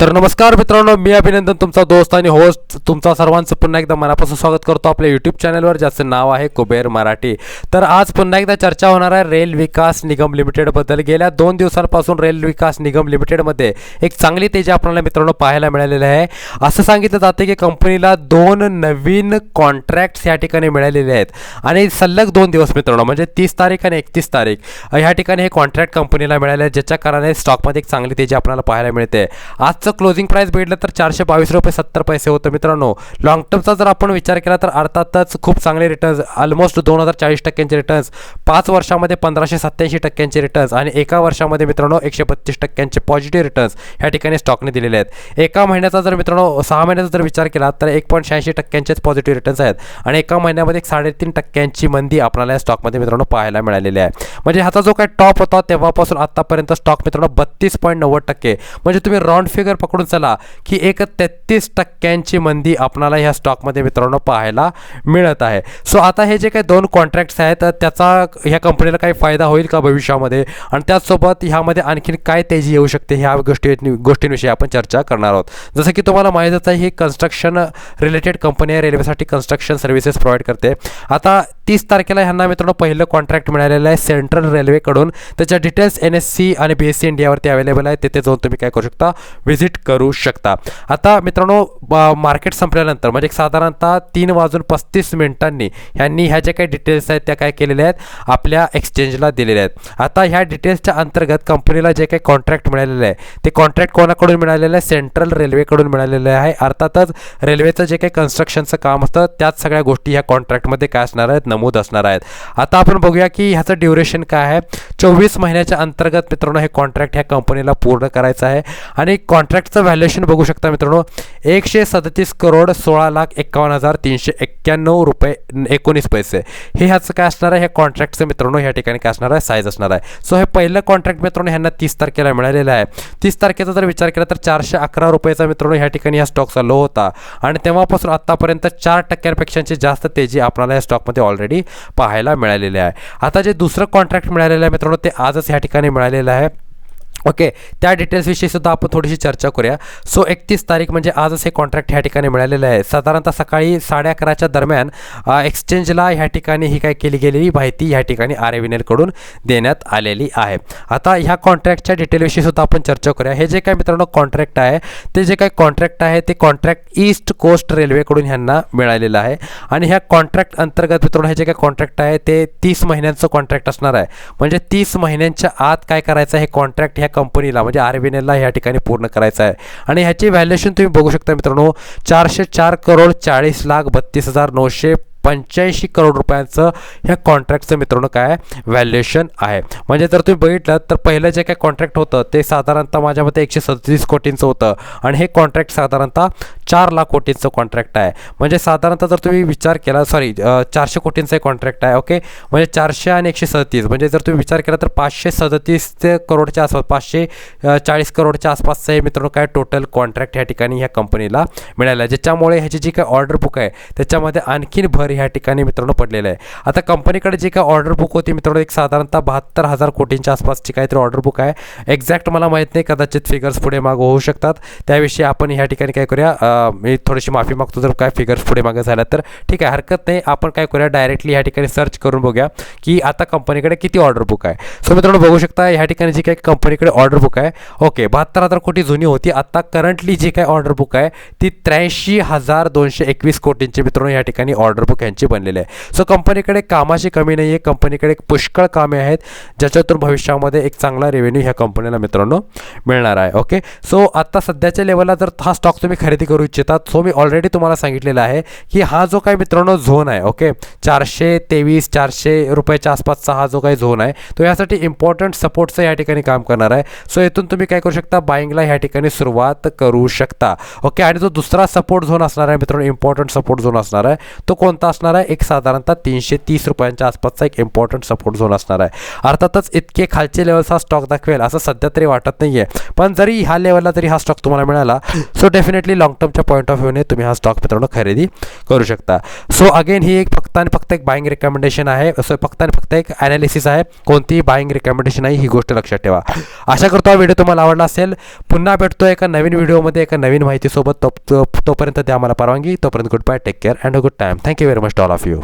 तर नमस्कार मित्रांनो मी अभिनंदन तुमचा दोस्त आणि होस्ट तुमचा सर्वांचं पुन्हा एकदा मनापासून स्वागत करतो आपल्या यूट्यूब चॅनलवर ज्याचं नाव आहे कुबेर मराठी. तर आज पुन्हा एकदा चर्चा होणार आहे रेल विकास निगम लिमिटेडबद्दल गेल्या दोन दिवसांपासून रेल विकास निगम लिमिटेडमध्ये एक चांगली तेजी आपल्याला मित्रांनो पाहायला मिळालेली आहे. असं सांगितलं जाते की कंपनीला दोन नवीन कॉन्ट्रॅक्ट्स या ठिकाणी मिळालेले आहेत. आणि सलग दोन दिवस मित्रांनो म्हणजे तीस तारीख आणि एकतीस तारीख ह्या ठिकाणी हे कॉन्ट्रॅक्ट कंपनीला मिळाले आहेत ज्याच्या कारणाने स्टॉकमध्ये एक चांगली तेजी आपल्याला पाहायला मिळते. आज आजचं क्लोजिंग प्राईस भेटलं तर चारशे बावीस रुपये सत्तर पैसे होतं मित्रांनो. लॉंग टर्मचा जर आपण विचार केला तर अर्थातच खूप चांगले रिटर्न्स ऑलमोस्ट दोन हजार चाळीस टक्क्यांचे रिटर्न्स पाच वर्षामध्ये पंधराशे सत्त्याऐंशी टक्क्यांचे रिटर्न्स आणि एका वर्षामध्ये मित्रांनो एकशे बत्तीस टक्क्यांचे पॉझिटिव्ह रिटर्न्स ह्या ठिकाणी स्टॉकने दिलेले आहेत. एका महिन्याचा जर मित्रांनो सहा महिन्याचा जर विचार केला तर एक पॉईंट शहाऐंशी टक्क्यांचेच पॉझिटिव्ह रिटर्न्स आहेत आणि एका महिन्यामध्ये एक साडेतीन टक्क्यांची मंदी आपल्याला या स्टॉकमध्ये मित्रांनो पाहायला मिळालेली आहे. म्हणजे ह्याचा जो काही टॉप होता तेव्हापासून आतापर्यंत स्टॉक मित्रांनो बत्तीस पॉईंट नव्वद टक्के. म्हणजे तुम्ही राऊंड फिगर पकडून चला की एक तेहतीस टक्क्यांची मंदी आपणाला ह्या स्टॉकमध्ये मित्रांनो पाहायला मिळत आहे. सो आता हे जे काही दोन कॉन्ट्रॅक्ट्स आहेत त्याचा ह्या कंपनीला काही फायदा होईल का भविष्यामध्ये? आणि त्याचसोबत ह्यामध्ये आणखीन काय तेजी येऊ शकते ह्या गोष्टी गोष्टींविषयी आपण चर्चा करणार आहोत. जसं की तुम्हाला माहीतच आहे ही कन्स्ट्रक्शन रिलेटेड कंपनी आहे रेल्वेसाठी कन्स्ट्रक्शन सर्व्हिसेस प्रोव्हाइड करते. आता तीस तारखेला ह्यांना मित्रांनो पहिलं कॉन्ट्रॅक्ट मिळालेलं आहे सेंट्रल रेल्वेकडून त्याच्या डिटेल्स एन एस सी आणि बी एस सी इंडियावरती अवेलेबल आहे. तिथे जाऊन तुम्ही काय करू शकता? व्हिजिट करू शकता. आता मित्रांनो मार्केट संपल्यानंतर म्हणजे साधारणतः तीन वाजून पस्तीस मिनिटांनी ह्यांनी ह्या ज्या काही डिटेल्स आहेत त्या काय केलेल्या आहेत आपल्या एक्सचेंजला दिलेल्या आहेत. आता ह्या डिटेल्सच्या अंतर्गत कंपनीला जे काही कॉन्ट्रॅक्ट मिळालेलं आहे ते कॉन्ट्रॅक्ट कोणाकडून मिळालेलं आहे? सेंट्रल रेल्वेकडून मिळालेलं आहे. अर्थातच रेल्वेचं जे काही कन्स्ट्रक्शनचं काम असतं त्याच सगळ्या गोष्टी ह्या कॉन्ट्रॅक्टमध्ये काय असणार आहेत? नमूद असणार आहेत. आता आपण बघूया की ह्याचं ड्युरेशन काय आहे? चोवीस महिन्याच्या अंतर्गत मित्रांनो हे कॉन्ट्रॅक्ट ह्या कंपनीला पूर्ण करायचं आहे. आणि कॉन्ट्रॅक्ट कॉन्ट्रॅक्टचं व्हॅल्युएशन बघू शकता मित्रांनो. एकशे सदतीस करोड सोळा लाख एक्कावन्न हजार तीनशे एक्क्याण्णव रुपये एकोणीस पैसे. हे ह्याचं काय असणार आहे? हे कॉन्ट्रॅक्टचं मित्रांनो ह्या ठिकाणी काय असणार आहे? साईज असणार आहे. सो हे पहिलं कॉन्ट्रॅक्ट मित्रांनो ह्यांना तीस तारखेला मिळालेलं आहे. तीस तारखेचा जर विचार केला तर चारशे अकरा रुपयाचा मित्रांनो ह्या ठिकाणी या स्टॉकचा लो होता. आणि तेव्हापासून आत्तापर्यंत चार टक्क्यांपेक्षाची जास्त तेजी आपल्याला या स्टॉकमध्ये ऑलरेडी पाहायला मिळालेली आहे. आता जे दुसरं कॉन्ट्रॅक्ट मिळालेलं आहे मित्रांनो ते आजच ह्या ठिकाणी मिळालेलं आहे. ओके त्या डिटेल्सविषयी सुद्धा आपण थोडीशी चर्चा करूया. सो एकतीस तारीख म्हणजे आजच हे कॉन्ट्रॅक्ट ह्या ठिकाणी मिळालेलं आहे. साधारणतः सकाळी साडे अकराच्या दरम्यान एक्सचेंजला ह्या ठिकाणी ही काय केली गेलेली माहिती ह्या ठिकाणी आरकडून देण्यात आलेली आहे. आता ह्या कॉन्ट्रॅक्टच्या डिटेलविषयी सुद्धा आपण चर्चा करूया. हे जे काय मित्रांनो कॉन्ट्रॅक्ट आहे ते जे काय कॉन्ट्रॅक्ट आहे ते कॉन्ट्रॅक्ट ईस्ट कोस्ट रेल्वेकडून ह्यांना मिळालेलं आहे. आणि ह्या कॉन्ट्रॅक्ट अंतर्गत मित्रांनो हे जे काय कॉन्ट्रॅक्ट आहे ते तीस महिन्यांचं कॉन्ट्रॅक्ट असणार आहे. म्हणजे तीस महिन्यांच्या आत काय करायचं हे कॉन्ट्रॅक्ट ह्या कंपनीला म्हणजे आर बी एनला ह्या ठिकाणी पूर्ण करायचं आहे. आणि ह्याची व्हॅल्युएशन तुम्ही बघू शकता मित्रांनो चारशे चार करोड चाळीस लाख बत्तीस हजार नऊशे पंच्याऐंशी करोड रुपयांचं ह्या कॉन्ट्रॅक्टचं मित्रांनो काय व्हॅल्युएशन आहे. म्हणजे जर तुम्ही बघितलं तर पहिलं जे काय कॉन्ट्रॅक्ट होतं ते साधारणतः माझ्या मते एकशे सदतीस कोटींचं होतं. आणि हे कॉन्ट्रॅक्ट साधारणतः चार लाख कोटींचं कॉन्ट्रॅक्ट आहे. म्हणजे साधारणतः जर तुम्ही विचार केला सॉरी चारशे कोटींचं कॉन्ट्रॅक्ट आहे ओके म्हणजे चारशे आणि एकशे सदतीस. म्हणजे जर तुम्ही विचार केला तर पाचशे सदतीस ते करोडच्या आसपास पाचशे चाळीस करोडच्या आसपासचं हे मित्रांनो काय टोटल कॉन्ट्रॅक्ट ह्या ठिकाणी ह्या कंपनीला मिळालं आहे. ज्याच्यामुळे ह्याची जी काय ऑर्डर बुक आहे त्याच्यामध्ये आणखीन भर ह्या ठिकाणी मित्रांनो पडलेलं आहे. आता कंपनीकडे जी काय ऑर्डर बुक होती मित्रांनो एक साधारणतः बहात्तर हजार कोटींच्या आसपासची काहीतरी ऑर्डर बुक आहे. एक्झॅक्ट मला माहीत नाही कदाचित फिगर्स पुढे मागं होऊ शकतात. त्याविषयी आपण ह्या ठिकाणी काय करूया मी थोडीशी माफी मागतो जर काय फिगर्स पुढे मागे झाल्या तर. ठीक आहे हरकत नाही. आपण काय करूया डायरेक्टली ह्या ठिकाणी सर्च करून बघूया की आता कंपनीकडे किती ऑर्डर बुक आहे. सो मित्रांनो बघू शकता ह्या ठिकाणी जी काही कंपनीकडे ऑर्डर बुक आहे ओके बहात्तर हजार कोटी जुनी होती. आता करंटली जी काही ऑर्डर बुक आहे ती त्र्याऐंशी हजार दोनशे एकवीस कोटींची मित्रांनो या ठिकाणी ऑर्डर बुक यांची बनलेली आहे. सो कंपनीकडे कामाची कमी नाही आहे कंपनीकडे पुष्कळ कामे आहेत ज्याच्यातून भविष्यामध्ये एक चांगला रेव्हेन्यू ह्या कंपनीला मित्रांनो मिळणार आहे. ओके सो आता सध्याच्या लेवलला जर हा स्टॉक तुम्ही खरेदी करू इच्छितात सो मी ऑलरेडी तुम्हाला सांगितलेलं आहे की हा जो काही मित्रांनो झोन आहे ओके चारशे तेवीस चारशे रुपयाच्या आसपासचा हा जो काही झोन आहे तो यासाठी इम्पॉर्टंट सपोर्टचं या ठिकाणी काम करणार आहे. सो इथून तुम्ही काय करू शकता? बाईंगला ह्या ठिकाणी सुरुवात करू शकता. ओके आणि जो दुसरा सपोर्ट झोन असणार आहे मित्रांनो इम्पॉर्टंट सपोर्ट झोन असणार आहे तो कोणता असणार आहे? एक साधारणतः तीनशे तीस रुपयांच्या आसपासचा एक इम्पॉर्टंट सपोर्ट झोन असणार आहे. अर्थातच इतके खालचे लेवल्स हा स्टॉक दाखवेल असं सध्या तरी वाटत नाही आहे पण जरी ह्या लेवलला जरी हा स्टॉक तुम्हाला मिळाला सो डेफिनेटली लॉंग टर्म टर्मच्या पॉईंट ऑफ व्ह्यूने तुम्ही हा स्टॉक मित्रांनो खरेदी करू शकता. सो अगेन ही एक फक्त आणि फक्त एक बाईंग रिकमेंडेशन आहे. सो फक्त आणि फक्त एक ॲनालिसिस आहे. कोणतीही बाईंग रिकमेंडेशन आहे ही गोष्ट लक्षात ठेवा. आशा करतो हा व्हिडिओ तुम्हाला आवडला असेल. पुन्हा भेटतो एका नवीन व्हिडिओमध्ये एका नवीन माहितीसोबत. तो तो- तोपर्यंत द्या मला परवानगी. तोपर्यंत good bye take care and a good time thank you very much all of you